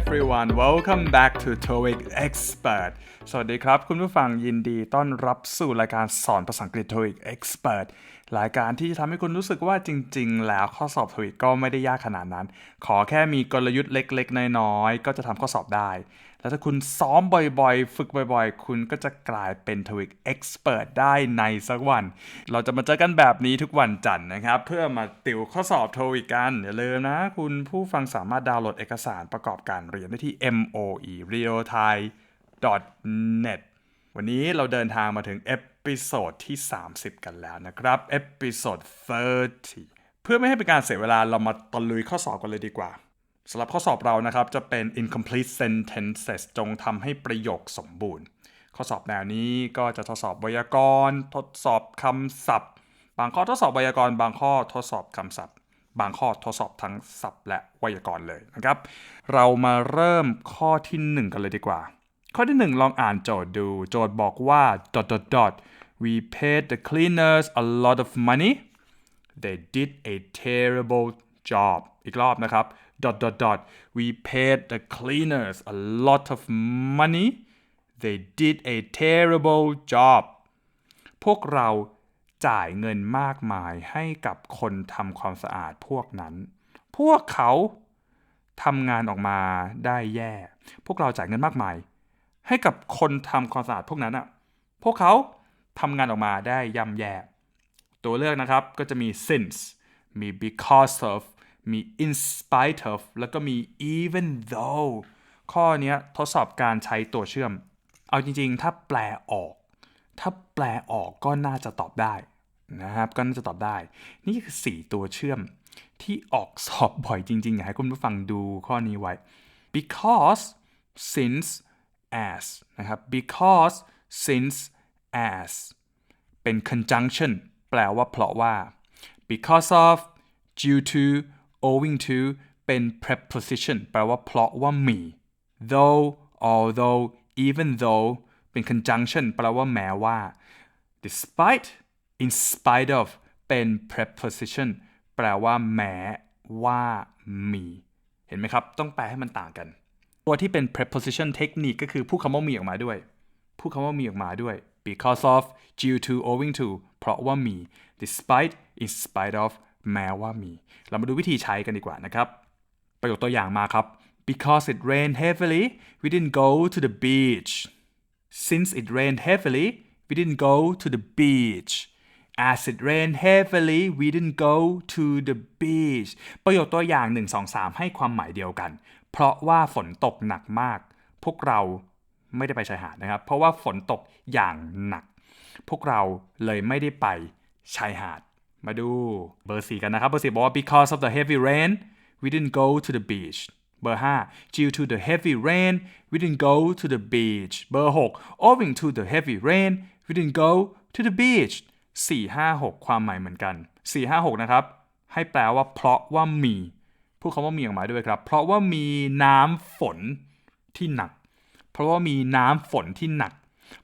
everyone welcome back to TOEIC Expert สวัสดีครับ คุณผู้ฟังยินดีต้อนรับสู่รายการสอนภาษาอังกฤษ TOEIC Expert รายการที่จะทำให้คุณรู้สึกว่าจริง ๆ แล้วข้อสอบ TOEIC ก็ไม่ได้ยากขนาดนั้น ขอแค่มีกลยุทธ์เล็ก ๆ น้อย ๆ ก็จะทำข้อสอบได้ แล้วถ้าคุณซ้อมบ่อยๆ ฝึกบ่อยๆ คุณก็จะกลายเป็น TOEIC Expert ได้ในสักวัน เราจะมาเจอกันแบบนี้ทุกวันจันทร์นะครับ เพื่อมาติวข้อสอบ TOEIC กัน อย่าลืมนะ คุณผู้ฟังสามารถดาวน์โหลดเอกสารประกอบการเรียนได้ที่ moe real thai net วันนี้เราเดินทางมาถึงเอพิโซดที่ 30 กันแล้วนะครับเอพิโซด30 เพื่อไม่ให้เป็นการเสียเวลาเรามาตะลุยข้อสอบกันเลยดีกว่า สำหรับข้อสอบเรานะครับจะเป็น incomplete sentences จงทำให้ประโยคสมบูรณ์ ข้อสอบแนวนี้ก็จะทดสอบไวยากรณ์ ทดสอบคำศัพท์ บางข้อทดสอบไวยากรณ์ บางข้อทดสอบคำศัพท์ บางข้อทดสอบทั้งศัพท์ และไวยากรณ์เลยนะครับ เรามาเริ่มข้อที่ 1 กันเลยดีกว่า ข้อที่ 1 ลองอ่านโจทย์ดู โจทย์บอกว่า dot dot dot we paid the cleaners a lot of money they did a terrible job อีกรอบนะครับ dot dot dot we paid the cleaners a lot of money they did a terrible job พวกเราจ่ายเงินมากมายให้กับคนทำความสะอาดพวกนั้น พวกเขาทำงานออกมาได้แย่ พวกเราจ่ายเงินมากมาย ให้กับคนทำความสะอาดพวกนั้นอะพวกเขาทำงานออกมาได้ย่ำแย่ ตัวเลือกนะครับก็จะมี since มี because of มี in spite of แล้วก็มี even though ข้อนี้ทดสอบการใช้ตัวเชื่อม เอาจริงๆ ถ้าแปลออก ถ้าแปลออกก็น่าจะตอบได้นะครับ ก็น่าจะตอบได้ นี่คือ 4 ตัวเชื่อม ที่ออกสอบบ่อยจริงๆ อยากให้คุณผู้ฟังดูข้อนี้ไว้ because since as นะครับ because since as เป็น conjunction แปลว่าเพราะว่า because of due to owing to เป็น preposition แปลว่าเพราะว่ามี though although even though เป็น conjunction แปลว่าแม้ว่า despite in spite of เป็น preposition แปลว่าแม้ว่ามี เห็นไหมครับ ต้องแปลให้มันต่างกัน ตัวที่เป็น preposition เทคนิคก็คือพูดคำว่ามีออกมาด้วย พูดคำว่ามีออกมาด้วย because of due to owing to เพราะว่ามี despite in spite of แม้ว่ามี เรามาดูวิธีใช้กันดีกว่านะครับ ประโยคตัวอย่างมาครับ because it rained heavily we didn't go to the beach since it rained heavily we didn't go to the beach as it rained heavily we didn't go to the beach ประโยคตัวอย่าง 1 2 3 ให้ความหมายเดียวกัน เพราะว่าฝนตกหนักมาก พวกเราไม่ได้ไปชายหาดนะครับ เพราะว่าฝนตกอย่างหนัก พวกเราเลยไม่ได้ไปชายหาด มาดูเบอร์สี่กันนะครับ เบอร์สี่บอกว่า because of the heavy rain we didn't go to the beach เบอร์ห้า due to the heavy rain we didn't go to the beach เบอร์หก owing to the heavy rain we didn't go to the beach สี่ห้าหกความหมายเหมือนกันสี่ห้าหกนะครับ ให้แปลว่าเพราะว่ามีพูดคำว่ามีออกมาด้วยครับ เพราะว่ามีน้ำฝนที่หนัก เพราะว่ามีน้ำฝนที่หนัก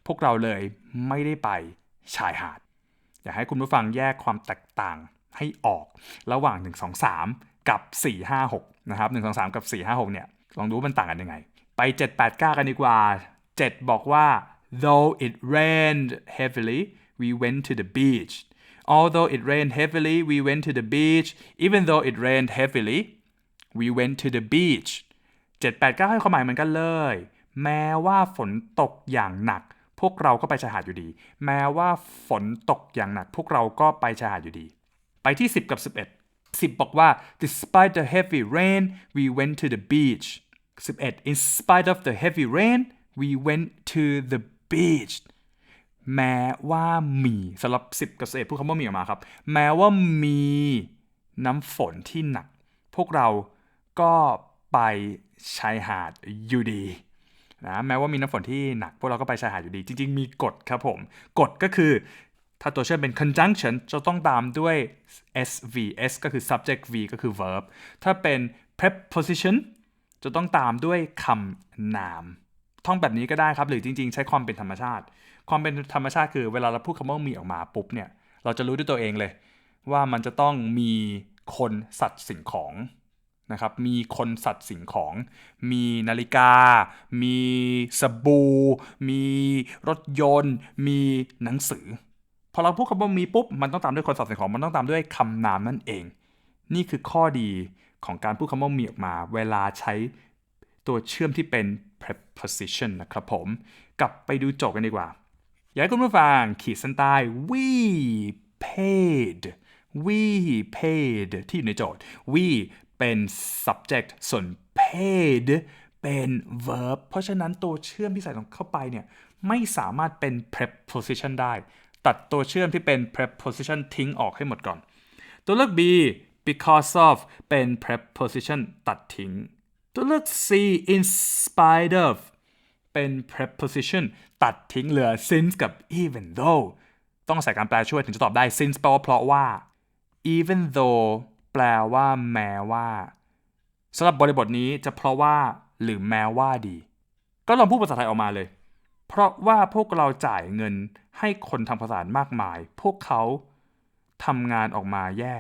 พวกเราเลยไม่ได้ไปชายหาด อยากให้คุณผู้ฟังแยกความแตกต่างให้ออกระหว่าง 1 2 3 กับ 4 5 6 นะครับ 1 2 3 กับ 4 5 6 เนี่ย ลองดูมันต่างกันยังไง ไป 7 8 9 กันดีกว่า 7 บอกว่า though it rained heavily we went to the beach although it rained heavily we went to the beach even though it rained heavily we went to the beach 7 8 9 ให้ความหมายเหมือนกันเลย แม้ว่าฝนตกอย่างหนัก วกเราก็ไปชายหาดอยู่ดี แม้ว่าฝนตกอย่างหนัก พวกเราก็ไปชายหาดอยู่ดี ไปที่ 10 กับ 11 10 บอกว่า despite the heavy rain we went to the beach 11 in spite of the heavy rain we went to the beach แม้ว่ามีสำหรับ 10 กับ11พูดคำว่ามีออกมาครับ แม้ว่ามีน้ำฝนที่หนัก พวกเราก็ไปชายหาดอยู่ดี นะแม้ว่ามีน้ำฝนที่หนักพวกเราก็ไปชายหาดอยู่ดี จริง ๆ มีกฎครับผมกฎก็คือถ้าตัวเชื่อมเป็น conjunction จะต้องตามด้วย SV S ก็คือ subject V ก็คือ verb ถ้าเป็น preposition จะต้องตามด้วยคำนาม ท่องแบบนี้ก็ได้ครับ หรือจริง ๆ ใช้ความเป็นธรรมชาติ ความเป็นธรรมชาติคือเวลาเราพูดคำว่ามีออกมาปุ๊บเนี่ย เราจะรู้ด้วยตัวเองเลย ว่ามันจะต้องมีคนสัตว์สิ่งของ นะครับ มีคนสัตว์สิ่งของ มีนาฬิกา มีสบู่ มีรถยนต์ มีหนังสือ พอเราพูดคำว่ามีปุ๊บ มันต้องตามด้วยคนสัตว์สิ่งของ มันต้องตามด้วยคำนามนั่นเอง นี่คือข้อดีของการพูดคำว่ามีออกมา เวลาใช้ตัวเชื่อมที่เป็น preposition นะครับผม กลับไปดูโจทย์กันดีกว่า อยากให้คุณผู้ฟังขีดเส้นใต้ we paid we paid ที่อยู่ในโจทย์ we เป็น subject ส่วน paid เป็น verb เพราะฉะนั้นตัวเชื่อมที่ใส่ลงเข้าไปเนี่ยไม่สามารถเป็น preposition ได้ ตัดตัวเชื่อมที่เป็น preposition ทิ้งออกให้หมดก่อน ตัวเลือก B because of เป็น preposition ตัดทิ้ง ตัวเลือก C in spite of เป็น preposition ตัดทิ้งเหลือ since กับ even though ต้องใส่การแปลช่วยถึงจะตอบได้ since แปลว่าเพราะว่า even though แปลว่าแม้ว่าสำหรับบริบทนี้จะเพราะว่า หรือแม้ว่าดี ก็ลองพูดภาษาไทยออกมาเลย เพราะว่าพวกเราจ่ายเงินให้คนทำภาษามากมาย พวกเขาทำงานออกมาแย่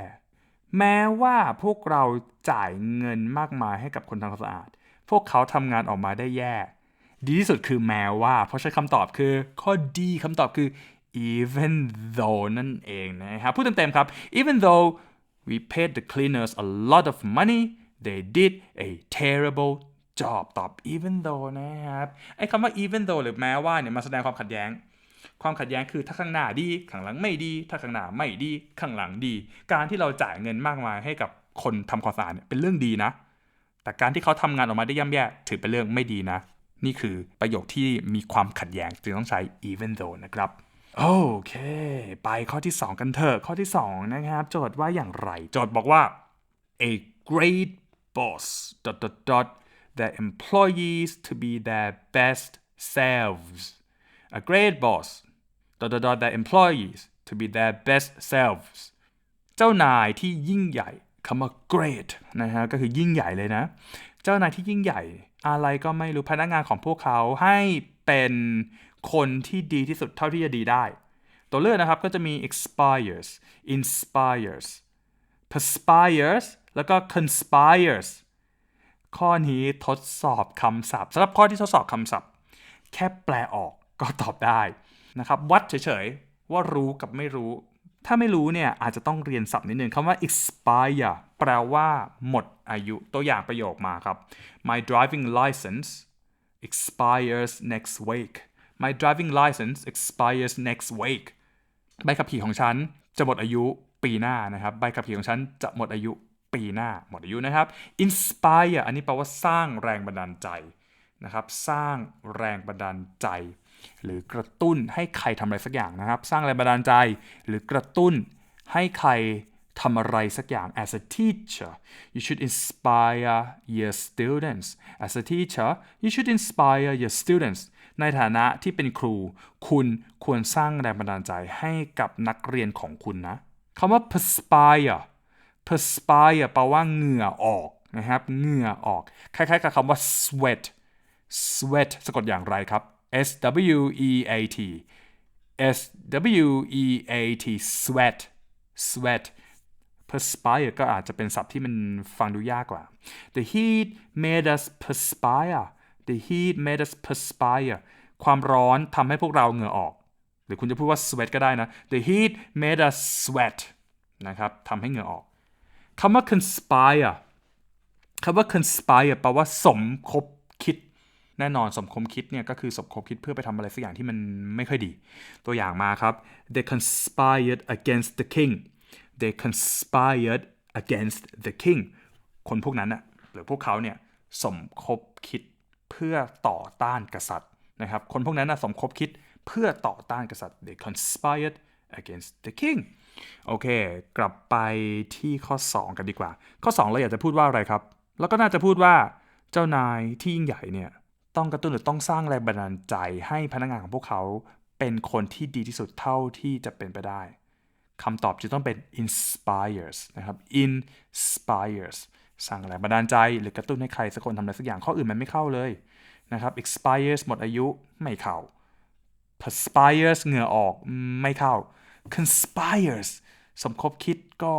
แม้ว่าพวกเราจ่ายเงินมากมายให้กับคนทำความสะอาด พวกเขาทำงานออกมาได้แย่ ดีที่สุดคือแม้ว่า เพราะใช้คำตอบคือข้อดีคำตอบคือ even though นั่นเองนะครับพูดเต็มๆครับ even though we paid the cleaners a lot of money they did a terrible job ตอบ even though นะครับไอ้คำว่า even though หรือแม้ว่าเนี่ยมาแสดงความขัดแย้ง ความขัดแย้งคือถ้าข้างหน้าดีข้างหลังไม่ดี ถ้าข้างหน้าไม่ดีข้างหลังดี การที่เราจ่ายเงินมากมายให้กับคนทำความสะอาดเนี่ยเป็นเรื่องดีนะ แต่การที่เขาทำงานออกมาได้ย่ำแย่ถือเป็นเรื่องไม่ดีนะ นี่คือประโยคที่มีความขัดแย้งจึงต้องใช้ even though นะครับ โอเค ไปข้อที่ 2 กันเถอะข้อที่ 2 นะครับ โจทย์ว่าอย่างไร โจทย์บอกว่า a great boss dot dot dot the employees to be their best selves a great boss dot dot dot the employees to be their best selves เจ้านายที่ยิ่งใหญ่คำว่า great นะฮะก็คือยิ่งใหญ่เลยนะ เจ้านายที่ยิ่งใหญ่ อะไรก็ไม่รู้พนักงานของพวกเขาให้เป็น คนที่ดีที่สุดเท่าที่จะดีได้ ตัวเลือกนะครับก็จะมี expires inspires perspires แล้วก็ conspires ข้อนี้ทดสอบคำศัพท์สำหรับข้อที่ทดสอบคำศัพท์ แค่แปลออกก็ตอบได้นะครับ วัดเฉยๆ ว่ารู้กับไม่รู้ ถ้าไม่รู้เนี่ยอาจจะต้องเรียนศัพท์นิดนึงคำว่า expire แปลว่าหมดอายุตัวอย่างประโยคมาครับ my driving license expires next week my driving license expires next week ใบขับขี่ของฉันจะหมดอายุปีหน้านะครับ ใบขับขี่ของฉันจะหมดอายุปีหน้า หมดอายุนะครับ inspire อันนี้แปลว่าสร้างแรงบันดาลใจนะครับ สร้างแรงบันดาลใจ หรือกระตุ้นให้ใครทำอะไรสักอย่างนะครับ สร้างแรงบันดาลใจ หรือกระตุ้นให้ใครทำอะไรสักอย่าง as a teacher you should inspire your students as a teacher you should inspire your students ในฐานะที่เป็นครู คุณควรสร้างแรงบันดาลใจให้กับนักเรียนของคุณนะคำว่า perspire perspire แปลว่าเหงื่อออกนะครับเหงื่อออก คล้ายๆกับคำว่า sweat sweat สะกดอย่างไรครับ S W E A T S W E A T sweat sweat perspire ก็อาจจะเป็นศัพท์ที่มันฟังดูยากกว่า the heat made us perspire the heat made us perspire ความร้อนทำให้พวกเราเหงื่อออก หรือคุณจะพูดว่า sweat ก็ได้นะ the heat made us sweat นะครับทำให้เหงื่อออกคำว่า conspire คำว่า conspire แปลว่าสมคบคิด แน่นอนสมคบคิดเนี่ยก็คือสมคบคิดเพื่อไปทำอะไรสักอย่างที่มันไม่ค่อยดี ตัวอย่างมาครับ they conspired against the king they conspired against the king คนพวกนั้นนะหรือพวกเขาเนี่ยสมคบคิด เพื่อต่อต้านกษัตริย์นะครับ คนพวกนั้นนะสมคบคิดเพื่อต่อต้านกษัตริย์ they conspired against the king โอเค กลับไปที่ข้อ 2 กันดีกว่า ข้อ 2 เราอยากจะพูดว่าอะไรครับ แล้วก็น่าจะพูดว่าเจ้านายที่ยิ่งใหญ่เนี่ยต้องกระตุ้นหรือต้องสร้างแรงบันดาลใจให้พนักงานของพวกเขาเป็นคนที่ดีที่สุดเท่าที่จะเป็นไปได้คำตอบจะต้องเป็น inspires นะครับ inspires สร้างแรงบันดาลใจหรือกระตุ้นให้ใครสักคนทำอะไรสักอย่างข้ออื่นมันไม่เข้าเลยนะครับ expires หมดอายุไม่เข้า perspires เหงื่อออกไม่เข้า conspires สมคบคิดก็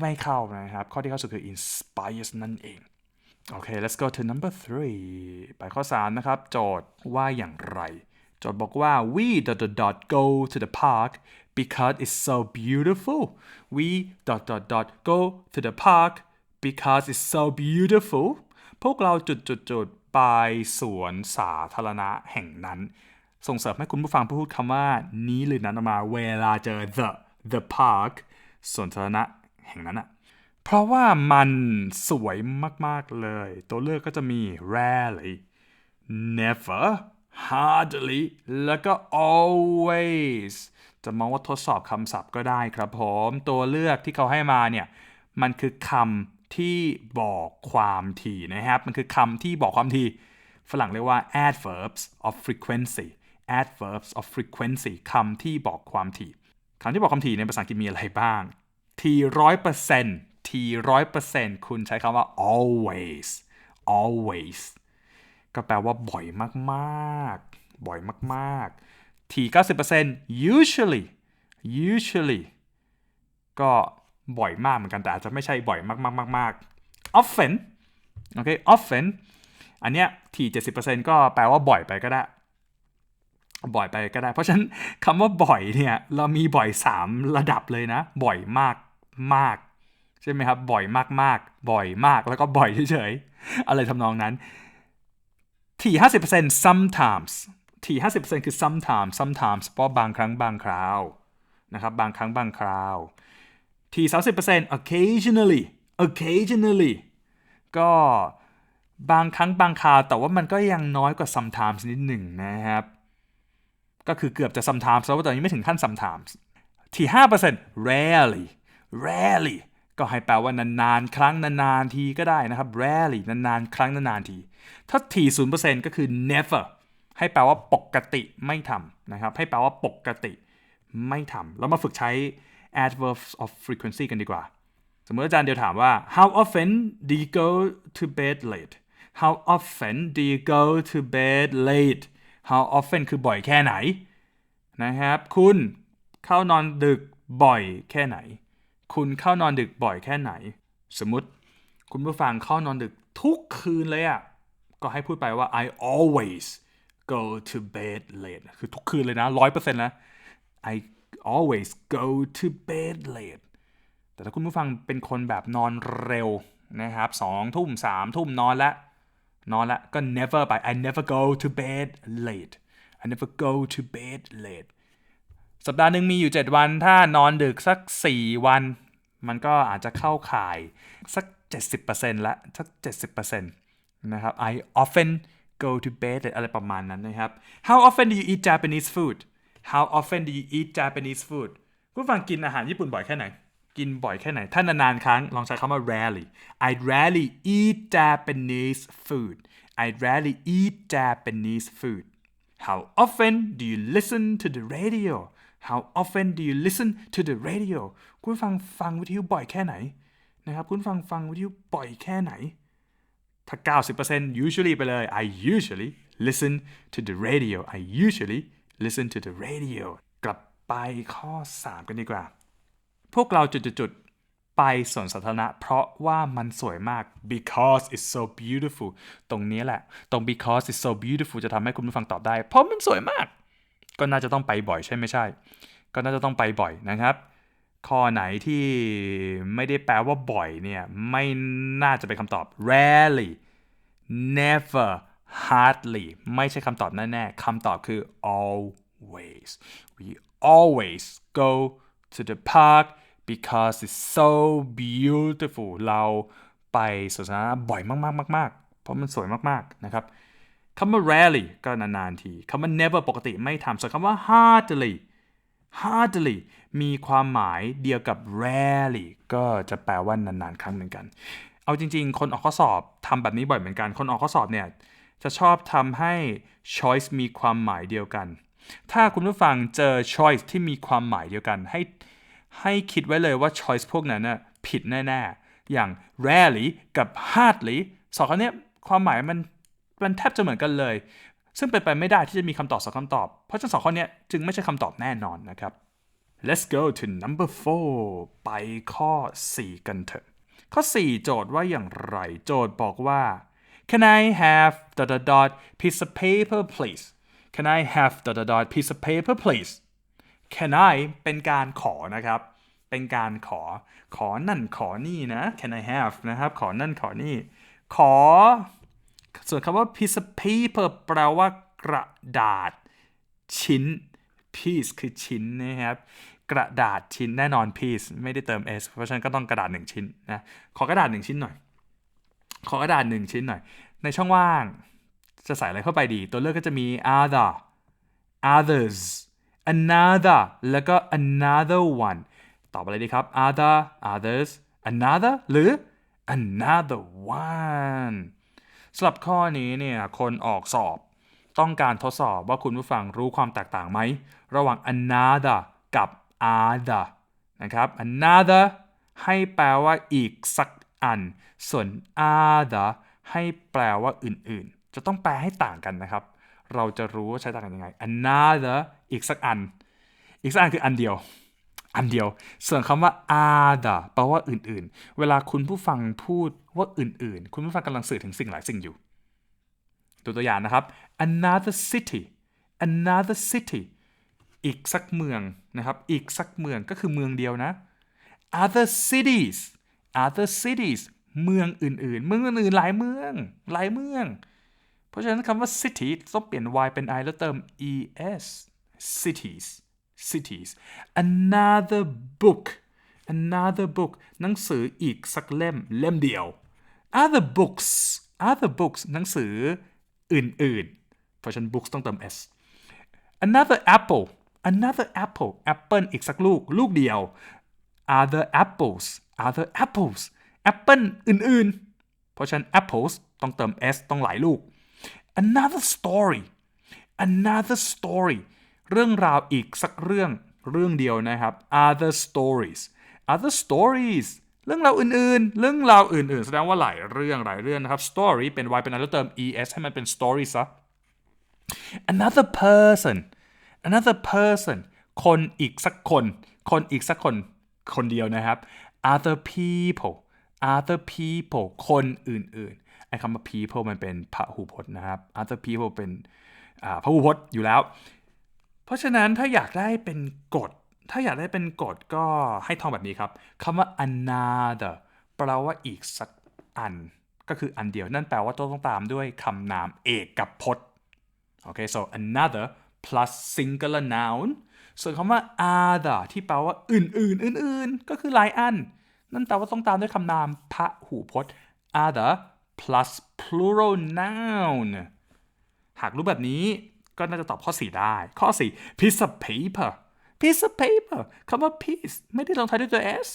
ไม่เข้านะครับ ข้อที่เข้าสุดคือ inspires นั่นเอง โอเค let's go to number three ไปข้อ 3 นะครับ โจทย์ว่าอย่างไร โจทย์บอกว่า we dot dot dot go to the park because it's so beautiful we dot dot dot go to the park because it's so beautiful พวกเราจุดจุดจุดไปสวนสาธารณะแห่งนั้น ส่งเสริมให้คุณผู้ฟังพูดคำว่า นี้หรือนั้นออกมาเวลาเจอ the the park สวนสาธารณะแห่งนั้นอะเพราะว่ามันสวยมาก ๆ เลย ตัวเลือกก็จะมี rarely never hardly แล้วก็ always จะมองว่าทดสอบคำศัพท์ก็ได้ครับผม ตัวเลือกที่เขาให้มาเนี่ย มันคือคำ ที่บอกความถี่นะครับ มันคือคำที่บอกความถี่ฝรั่งเรียกว่า adverbs of frequency adverbs of frequency คำที่บอกความถี่คำที่บอกความถี่ในภาษาอังกฤษมีอะไรบ้าง ทีร้อยเปอร์เซ็นต์ทีร้อยเปอร์เซ็นต์คุณใช้คำว่า always always ก็แปลว่าบ่อยมากๆ บ่อยมากๆ ที90% usually usually ก็ บ่อยมากเหมือนกันแต่อาจจะไม่ใช่บ่อยมากๆๆๆ often โอเค often อันเนี้ยที70%ก็แปลว่าบ่อยไปก็ได้ บ่อยไปก็ได้ เพราะฉะนั้นคำว่าบ่อยเนี่ยเรามีบ่อย 3 ระดับเลยนะ บ่อยมากมากใช่ไหมครับ บ่อยมากมากบ่อยมากแล้วก็บ่อยเฉยๆ อะไรทำนองนั้นที่ 50% sometimes ที่ 50%คือ sometimes sometimes เพราะบางครั้งบางคราวนะครับ บางครั้งบางคราว ที่ 30% occasionally occasionally ก็บางครั้งบางคราวแต่ว่ามันก็ยังน้อยกว่า sometimes นิดหนึ่งนะครับ ก็คือเกือบจะ sometimes แล้วแต่ยังไม่ถึงขั้น sometimes ที่ 5% rarely rarely ก็ให้แปลว่านานๆ ครั้งนานๆ ทีก็ได้นะครับ rarely นานๆ ครั้งนานๆ ที ถ้าที0%ก็คือ never ให้แปลว่าปกติไม่ทำนะครับ ให้แปลว่าปกติไม่ทำแล้วมาฝึกใช้ adverbs of frequency กันดีกว่า สมมติอาจารย์เดียวถามว่า how often do you go to bed late how often do you go to bed late how often คือบ่อยแค่ไหนนะครับ คุณเข้านอนดึกบ่อยแค่ไหน คุณเข้านอนดึกบ่อยแค่ไหน สมมติคุณผู้ฟังเข้านอนดึกทุกคืนเลยอะ่ะ ก็ให้พูดไปว่า I always go to bed late คือทุกคืนเลยนะร้อยเปอร์เซ็นต์นะ I always go to bed late แต่ถ้าคุณผู้ฟังเป็นคนแบบนอนเร็วนะครับสองทุ่มสามทุ่มนอนละนอนละก็ never ไป I never go to bed late I never go to bed late สัปดาห์หนึ่งมีอยู่ 7 วัน ถ้านอนดึกสัก 4 วัน มันก็อาจจะเข้าข่ายสัก 70%ละสัก 70%นะครับ I often go to bed อะไรประมาณนั้นนะครับ How often do you eat Japanese food How often do you eat Japanese food ผู้ฟังกินอาหารญี่ปุ่นบ่อยแค่ไหน กินบ่อยแค่ไหน ถ้านานๆครั้ง ลองใช้คำว่า rarely I rarely eat Japanese food I rarely eat Japanese food How often do you listen to the radio How often do you listen to the radio คุณฟังฟังวิทยุบ่อยแค่ไหนนะครับ คุณฟังฟังวิทยุบ่อยแค่ไหน ถ้า 90% usually ไปเลย I usually listen to the radio I usually listen to the radio กลับไปข้อ 3 กันดีกว่า พวกเราจุดๆไปสวนสาธารณะเพราะว่ามันสวยมาก because it's so beautiful ตรงนี้แหละ ตรง because it's so beautiful จะทำให้คุณผู้ฟังตอบได้ เพราะมันสวยมาก ก็น่าจะต้องไปบ่อยใช่ไม่ใช่ ก็น่าจะต้องไปบ่อยนะครับ ข้อไหนที่ไม่ได้แปลว่าบ่อยเนี่ย ไม่น่าจะเป็นคำตอบ rarely never hardly ไม่ใช่คำตอบแน่ๆคำตอบคือ always we always go to the park because it's so beautiful เราไปสวนสาธารณะบ่อยมากๆมากๆเพราะมันสวยมากๆนะครับคำว่า rarely ก็นานๆทีคำว่า never ปกติไม่ทำส่วนคำว่า hardly hardly มีความหมายเดียวกับ rarely ก็จะแปลว่านานๆ ครั้งเหมือนกัน เอาจริง ๆ คนออกข้อสอบทำแบบนี้บ่อยเหมือนกัน คนออกข้อสอบเนี่ย จะชอบทำให้ choice มีความหมายเดียวกัน ถ้าคุณผู้ฟังเจอ choice ที่มีความหมายเดียวกัน ให้ให้คิดไว้เลยว่า choice พวกนั้นน่ะผิดแน่ ๆ อย่าง rarely กับ hardly สองคำนี้ความหมายมันมันแทบจะเหมือนกันเลย ซึ่งเป็นไปไม่ได้ที่จะมีคำตอบสองคำตอบ เพราะฉะนั้นสองข้อนี้จึงไม่ใช่คำตอบแน่นอนนะครับ let's go to number four ไปข้อ 4 กันเถอะ ข้อ 4 โจทย์ว่าอย่างไร โจทย์บอกว่า can I have dot dot dot piece of paper please can I have dot dot dot piece of paper please can I เป็นการขอนะครับ เป็นการขอ ขอนั่นขอนี่นะ can I have นะครับ ขอนั่นขอนี่ ขอ ส่วนคำว่า piece of paper แปลว่ากระดาษ ชิ้น piece คือชิ้นนะครับกระดาษชิ้นแน่นอน piece ไม่ได้เติม s เพราะฉะนั้นก็ต้องกระดาษหนึ่งชิ้นนะ ขอกระดาษหนึ่งชิ้นหน่อย ขอกระดาษหนึ่งชิ้นหน่อย ในช่องว่าง จะใส่อะไรเข้าไปดี ตัวเลือกก็จะมี other others another แล้วก็ another one ตอบอะไรดีครับ other others another หรือ another one สำหรับข้อนี้เนี่ยคนออกสอบต้องการทดสอบว่าคุณผู้ฟังรู้ความแตกต่างไหม ระหว่าง another กับ other นะครับ another ให้แปลว่าอีกสัก อัน ส่วน other ให้แปลว่าอื่นๆ จะต้องแปลให้ต่างกันนะครับ เราจะรู้ว่าใช้ต่างกันยังไง another อีกสักอัน อีกสักอันคืออันเดียว อันเดียว ส่วนคำว่า other แปลว่าอื่นๆ เวลาคุณผู้ฟังพูดว่าอื่นๆ คุณผู้ฟังกำลังสื่อถึงสิ่งหลายสิ่งอยู่ตัวตัวอย่างนะครับ another city another city อีกสักเมืองนะครับ อีกสักเมืองก็คือเมืองเดียวนะ other cities other cities เมืองอื่นๆ เมืองอื่นๆ หลายเมือง หลายเมือง เพราะฉะนั้นคำว่า city ต้องเปลี่ยน y เป็น i แล้วเติม es cities cities another book another book หนังสืออีกสักเล่ม เล่มเดียว other books other books หนังสืออื่นๆ เพราะฉะนั้น books ต้องเติม s another apple another apple apple อีกสักลูก ลูกเดียว other apples other apples apple อื่นๆ เพราะฉะนั้น apples ต้องเติม s ต้องหลายลูก another story another story เรื่องราวอีกสักเรื่องเรื่องเดียวนะครับ other stories other stories เรื่องราวอื่นๆ เรื่องราวอื่นๆ แสดงว่าหลายเรื่องหลายเรื่องนะครับ story เป็น y เป็นอะไรแล้วเติม es ให้มันเป็น story ซะ another person another person คนอีกสักคน คนอีกสักคน คนเดียวนะครับ other people other people คนอื่นๆไอ้คำว่า people มันเป็นพหูพจน์นะครับ other people เป็นพหูพจน์อยู่แล้ว เพราะฉะนั้นถ้าอยากได้เป็นกฎ ถ้าอยากได้เป็นกฎก็ให้ท่องแบบนี้ครับคำว่า another แปลว่าอีกสักอัน ก็คืออันเดียว นั่นแปลว่าต้องตามด้วยคำนามเอกกับพจน์ โอเค so another plus singular noun ส่วนคำว่า other ที่แปลว่าอื่น ๆ อื่น ๆ ก็คือหลายอัน นั่นแปลว่าต้องตามด้วยคำนามพหูพจน์ other plus plural noun หากรู้แบบนี้ก็น่าจะตอบข้อ 4 ได้ ข้อ 4 piece of paper piece of paper คำว่า piece ไม่ได้ลงท้ายด้วยตัว s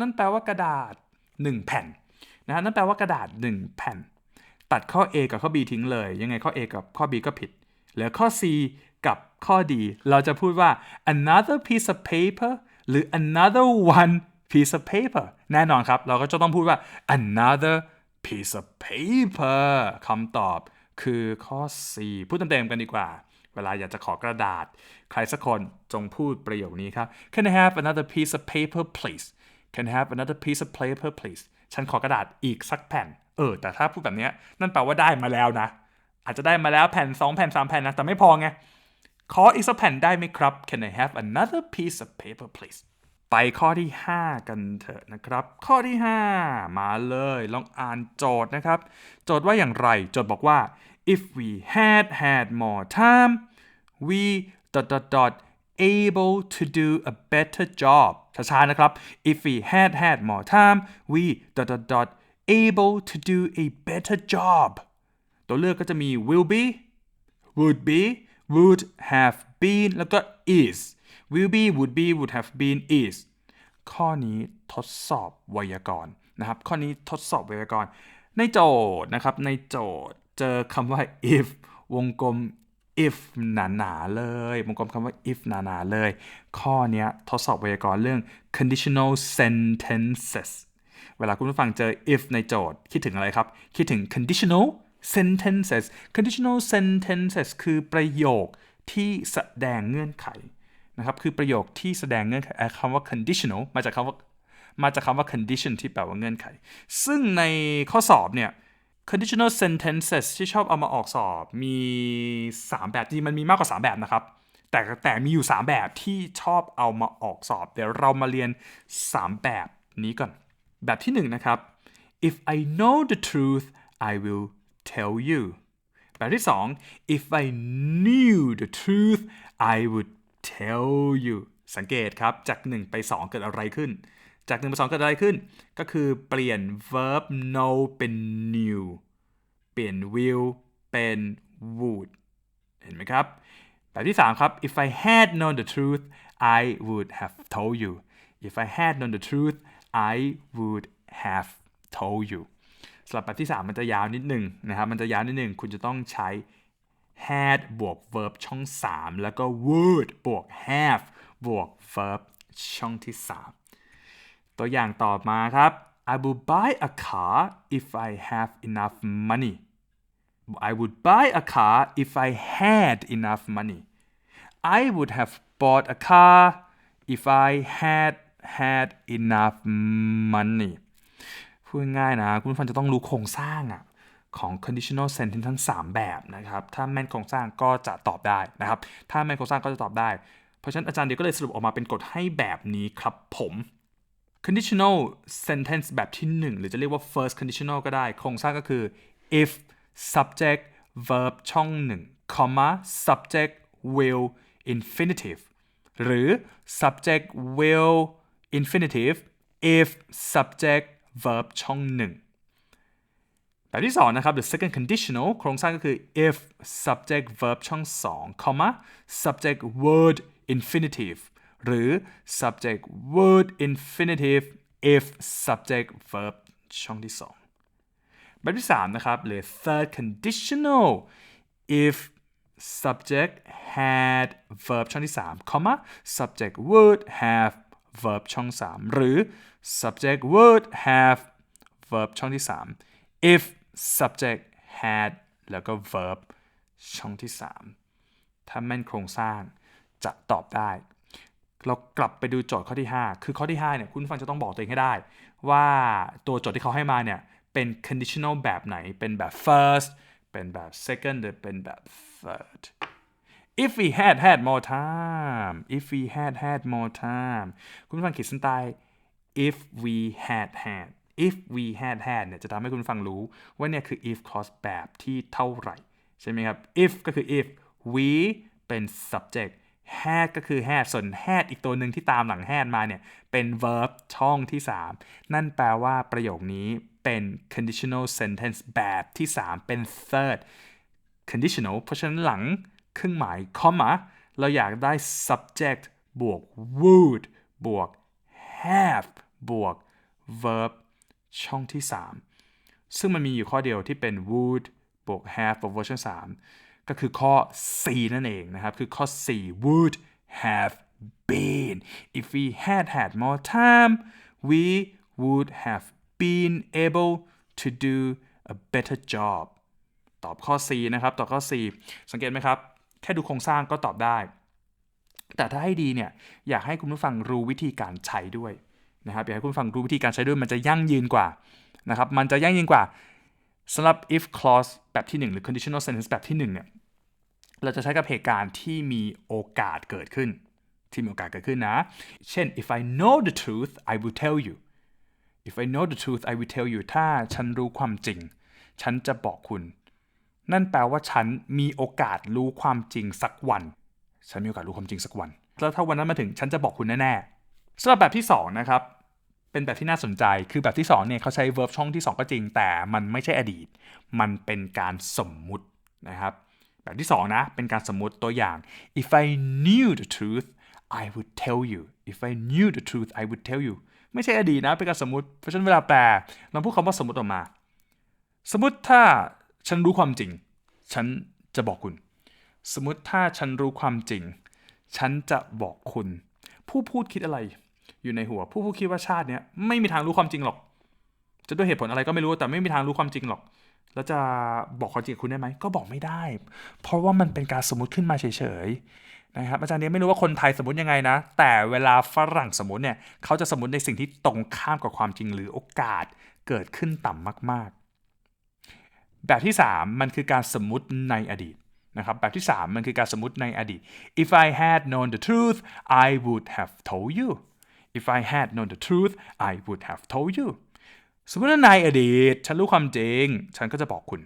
นั่นแปลว่ากระดาษ 1 แผ่นนะฮะนั่นแปลว่ากระดาษ 1 แผ่น ตัดข้อ A กับข้อ B ทิ้งเลย ยังไงข้อ A กับข้อ B ก็ผิด เหลือข้อ C กับข้อ D เราจะพูดว่า another piece of paper หรือ another one piece of paper แน่นอนครับ เราก็จะต้องพูดว่า another piece of paper คำตอบคือข้อ 4 พูดเต็มๆกันดีกว่า เวลาอยากจะขอกระดาษ ใครสักคนจงพูดประโยคนี้ครับ Can I have another piece of paper please Can I have another piece of paper please ฉันขอกระดาษอีกสักแผ่น เออ แต่ถ้าพูดแบบนี้นั่นแปลว่าได้มาแล้วนะ อาจจะได้มาแล้วแผ่น 2 แผ่น 3 แผ่นนะ แต่ไม่พอไง ขออีกสักแผ่นได้ไหมครับ Can I have another piece of paper please ไปข้อที่ 5 กันเถอะนะครับ ข้อที่ 5 มาเลยลองอ่านโจทย์นะครับ โจทย์ว่าอย่างไร โจทย์บอกว่า if we had had more time we dot dot dot able to do a better job ช้าๆนะครับ if we had had more time we dot dot dot able to do a better job ตัวเลือกก็จะมี will be would be would have been แล้วก็ is will be would be would have been is ข้อนี้ทดสอบไวยากรณ์นะครับ ข้อนี้ทดสอบไวยากรณ์ ในโจทย์นะครับ ในโจทย์เจอคำว่า if วงกลม if หนาๆเลย วงกลมคำว่า if หนาๆเลย ข้อนี้ทดสอบไวยากรณ์เรื่อง conditional sentences เวลาคุณผู้ฟังเจอ if ในโจทย์ คิดถึงอะไรครับ คิดถึง conditional sentences conditional sentences คือประโยคที่แสดงเงื่อนไขนะครับคือประโยคที่แสดงเงื่อนไขคำว่า conditional มาจากคำว่ามาจากคำว่า condition ที่แปลว่าเงื่อนไข ซึ่งในข้อสอบเนี่ย conditional sentences ที่ชอบเอามาออกสอบมี 3 แบบจริงมันมีมากกว่า 3 แบบนะครับ แต่แต่มีอยู่ 3 แบบที่ชอบเอามาออกสอบ เดี๋ยวเรามาเรียน 3 แบบนี้ก่อน แบบที่ 1 นะครับ if I know the truth I will tell you แบบที่ 2 if I knew the truth I would tell you สังเกตครับ จาก 1 ไป 2 เกิดอะไรขึ้น จาก 1 ไป 2 เกิดอะไรขึ้น ก็คือเปลี่ยน verb know เป็น knew เปลี่ยน will เป็น would เห็นไหมครับ แบบที่ 3 ครับ if I had known the truth I would have told you if I had known the truth I would have told you สำหรับแบบที่ 3 มันจะยาวนิดหนึ่งนะครับ มันจะยาวนิดหนึ่งคุณจะต้องใช้ had บวก verb ช่อง 3 แล้วก็ would บวก have บวก verb ช่องที่ 3 ตัวอย่างต่อมาครับ I will buy a car if I have enough money I would buy a car if I had enough money I would have bought a car if I had had enough money พูดง่ายนะ คุณฟังจะต้องรู้โครงสร้างอะของ conditional sentence ทั้ง 3 แบบนะครับ ถ้าแม่นโครงสร้างก็จะตอบได้นะครับ ถ้าแม่นโครงสร้างก็จะตอบได้ เพราะฉะนั้นอาจารย์เดียวก็เลยสรุปออกมาเป็นกฎให้แบบนี้ครับผม conditional sentence แบบที่ 1 หรือจะเรียกว่า first conditional ก็ได้ โครงสร้างก็คือ if subject verb ช่อง 1 comma subject will infinitive หรือ subject will infinitive if subject verb ช่อง 1 แบบที่2นะครับ the second conditional โครงสร้างก็คือ if subject verb ช่อง 2 comma subject word infinitive หรือ subject word infinitive if subject verb ช่องที่ 2 แบบที่3นะครับหรือ third conditional if subject had verb ช่องที่3 comma subject would have verb ช่อง 3 หรือ subject would have verb ช่องที่ 3 if subject had แล้วก็ verb ช่องที่ 3 ถ้าแม่นโครงสร้างจะตอบได้ เรากลับไปดูโจทย์ข้อที่ 5 คือข้อที่ 5 เนี่ยคุณฟังจะต้องบอกตัวเองให้ได้ ว่าตัวโจทย์ที่เขาให้มาเนี่ยเป็น conditional แบบไหน เป็นแบบ first เป็นแบบ second หรือเป็นแบบ third if we had had more time if we had had more time คุณฟังขีดเส้นใต้ if we had had if we had had เนี่ยจะทำให้คุณฟังรู้ว่าเนี่ยคือ if clause แบบที่เท่าไหร่ ใช่ไหมครับ if ก็คือ if we เป็น subject had ก็คือ had ส่วน had อีกตัวหนึ่งที่ตามหลัง had มาเนี่ยเป็น verb ช่องที่ 3 นั่นแปลว่าประโยคนี้เป็น conditional sentence แบบที่ 3 เป็น third conditional เพราะฉะนั้นหลังเครื่องหมาย comma เราอยากได้ subject บวก would บวก have บวก verb ช่องที่ 3 ซึ่งมันมีอยู่ข้อเดียวที่เป็น would บวก have บวก verb ช่อง3ก็คือข้อ C นั่นเองนะครับ คือข้อ C would have been if we had had more time we would have been able to do a better job ตอบข้อ C นะครับ ตอบข้อ C สังเกตไหมครับ แค่ดูโครงสร้างก็ตอบได้ แต่ถ้าให้ดีเนี่ยอยากให้คุณผู้ฟังรู้วิธีการใช้ด้วยนะครับอยากให้คุณผู้ฟังรู้วิธีการใช้ด้วยมันจะยั่งยืนกว่านะครับมันจะยั่งยืนกว่าสำหรับ if clause แบบที่ 1 หรือ conditional sentence แบบที่1เนี่ยเราจะใช้กับเหตุการณ์ที่มีโอกาสเกิดขึ้น ที่มีโอกาสเกิดขึ้นนะ เช่น if I know the truth I will tell you if I know the truth I will tell you ถ้าฉันรู้ความจริง ฉันจะบอกคุณ นั่นแปลว่าฉันมีโอกาสรู้ความจริงสักวัน ฉันมีโอกาสรู้ความจริงสักวัน แล้วถ้าวันนั้นมาถึงฉันจะบอกคุณแน่ๆสำหรับแบบที่2นะครับเป็นแบบที่น่าสนใจคือแบบที่2เนี่ยเขาใช้ verb ช่องที่ 2 ก็จริง แต่มันไม่ใช่อดีต มันเป็นการสมมุตินะครับแบบที่2นะเป็นการสมมุติตัวอย่าง if I knew the truth I would tell you if I knew the truth I would tell you ไม่ใช่อดีตนะเป็นการสมมติเพราะฉะนั้นเวลาแปลเราพูดคำว่าสมมติออกมา สมมติถ้าฉันรู้ความจริง ฉันจะบอกคุณ สมมติถ้าฉันรู้ความจริง ฉันจะบอกคุณ ผู้พูดคิดอะไร อยู่ในหัว ผู้พูดคิดว่าชาติเนี้ยไม่มีทางรู้ความจริงหรอก จะด้วยเหตุผลอะไรก็ไม่รู้แต่ไม่มีทางรู้ความจริงหรอก แล้วจะบอกความจริงกับคุณได้ไหมก็บอกไม่ได้ เพราะว่ามันเป็นการสมมติขึ้นมาเฉยนะครับอาจารย์เนี่ยไม่รู้ว่าคนไทยสมมติยังไงนะ แต่เวลาฝรั่งสมมติเนี่ยเขาจะสมมติในสิ่งที่ตรงข้ามกับความจริงหรือโอกาสเกิดขึ้นต่ำมาก ๆ แบบที่ 3 มันคือการสมมติในอดีต นะครับแบบที่ 3 มันคือการสมมติในอดีต if I had known the truth I would have told you if I had known the truth I would have told you สมมติว่าในอดีต ฉันรู้ความจริง ฉันก็จะบอกคุณ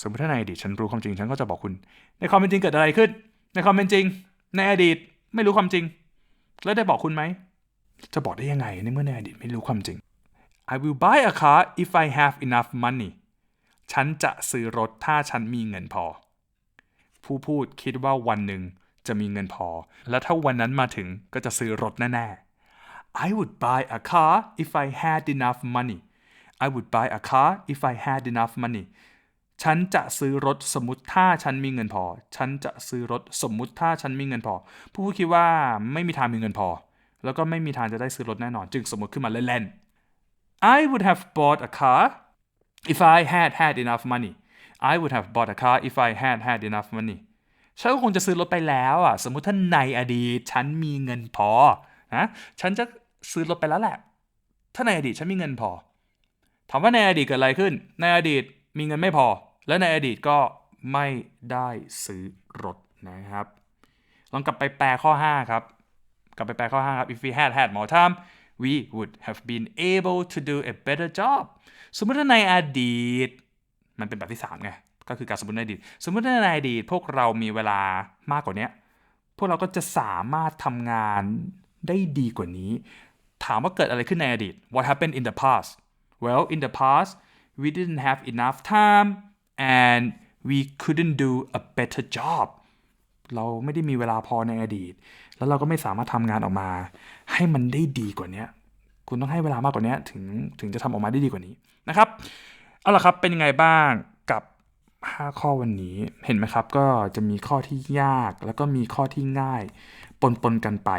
สมมติถ้าในอดีต ฉันรู้ความจริง ฉันก็จะบอกคุณ ในความเป็นจริงเกิดอะไรขึ้น ในความเป็นจริง ในอดีตไม่รู้ความจริง แล้วได้บอกคุณไหม จะบอกได้ยังไงในเมื่อในอดีตไม่รู้ความจริง I will buy a car if I have enough money ฉันจะซื้อรถถ้าฉันมีเงินพอ ผู้พูดคิดว่าวันหนึ่งจะมีเงินพอ และถ้าวันนั้นมาถึงก็จะซื้อรถแน่ๆ I would buy a car if I had enough money I would buy a car if I had enough money ฉันจะซื้อรถสมมติถ้าฉันมีเงินพอ ฉันจะซื้อรถสมมุติถ้าฉันมีเงินพอ ผู้พูดคิดว่าไม่มีทางมีเงินพอ แล้วก็ไม่มีทางจะได้ซื้อรถแน่นอน จึงสมมติขึ้นมาเล่นๆ I would have bought a car if I had had enough money I would have bought a car if I had had enough money ฉันก็คงจะซื้อรถไปแล้วอะ สมมุติถ้าในอดีตฉันมีเงินพอนะฉันจะซื้อรถไปแล้วแหละ ถ้าในอดีตฉันมีเงินพอ ถามว่าในอดีตเกิดอะไรขึ้น ในอดีตมีเงินไม่พอ และในอดีตก็ไม่ได้ซื้อรถนะครับ ลองกลับไปแปลข้อ 5 ครับ กลับไปแปลข้อ 5 ครับ if we had had more time we would have been able to do a better job สมมติว่าในอดีต มันเป็นแบบที่3ไงก็คือการสมมติในอดีตสมมติในอดีตพวกเรามีเวลามากกว่านี้พวกเราก็จะสามารถทำงานได้ดีกว่านี้ ถามว่าเกิดอะไรขึ้นในอดีต What happened in the past Well in the past we didn't have enough time and we couldn't do a better job เราไม่ได้มีเวลาพอในอดีต แล้วเราก็ไม่สามารถทำงานออกมา ให้มันได้ดีกว่านี้คุณต้องให้เวลามากกว่านี้ถึงถึงจะทำออกมาได้ดีกว่านี้นะครับ เอาล่ะครับเป็นยังไงบ้างกับ5ข้อวันนี้เห็นไหมครับ ก็จะมีข้อที่ยากแล้วก็มีข้อที่ง่าย ปนปนๆกันไป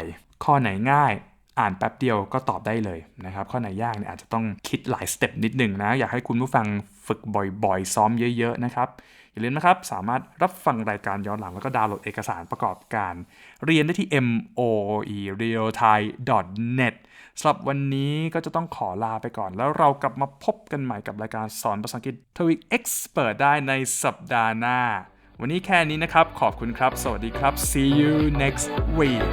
ข้อไหนง่ายอ่านแป๊บเดียวก็ตอบได้เลยนะครับ ข้อไหนยากเนี่ยอาจจะต้องคิดหลายสเต็ปนิดหนึ่งนะ อยากให้คุณผู้ฟังฝึกบ่อยๆ ซ้อมเยอะๆนะครับ อย่าลืมนะครับ สามารถรับฟังรายการย้อนหลังแล้วก็ดาวน์โหลดเอกสารประกอบการ เรียนได้ที่ moe real thai net สำหรับวันนี้ก็จะต้องขอลาไปก่อน แล้วเรากลับมาพบกันใหม่กับรายการสอนภาษาอังกฤษทวีเอ็กซ์เปิดได้ในสัปดาห์หน้า วันนี้แค่นี้นะครับ ขอบคุณครับ สวัสดีครับ see you next week